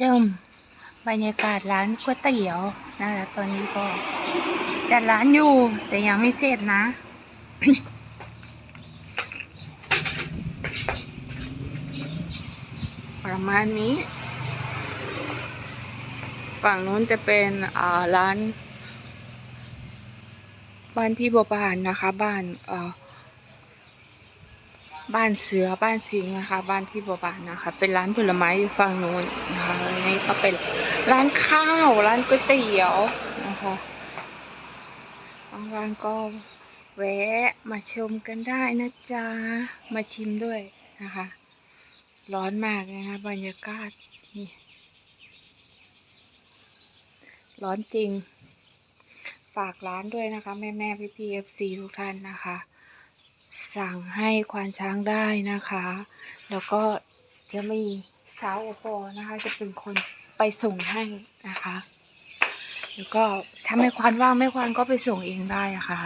ชมบรรยากาศร้านก๋วยเตี๋ยวนะคะตอนนี้ก็จัดร้านอยู่ แต่ยังไม่เสร็จนะประมาณนี้ ฝั่งนู้นจะเป็นอ่าร้าน บ้านพี่บัวบานนะคะ บ้านอ่อ บ้านเสือบ้านสิงนะคะ บ้านพี่บัวบานนะคะ เป็นร้านผลไม้อยู่ฝั่งนู้นนะคะนี่ก็เป็นร้านข้าวร้านก๋วยเตี๋ยวนะคะว่างๆก็แวะมาชมกันได้นะจ๊ะ มาชิมด้วยนะคะ ร้อนมากนะคะบรรยากาศนี่ร้อนจริง ฝากร้านด้วยนะคะ แม่แม่พี่พีเอฟซีทุกท่านนะคะ สั่งให้ควานช้างได้นะคะ แล้วก็จะมีสาวอปอนะคะ จะเป็นคนไปส่งให้นะคะ แล้วก็ถ้าไม่ควานว่างไม่ควานก็ไปส่งเองได้ะค่ะ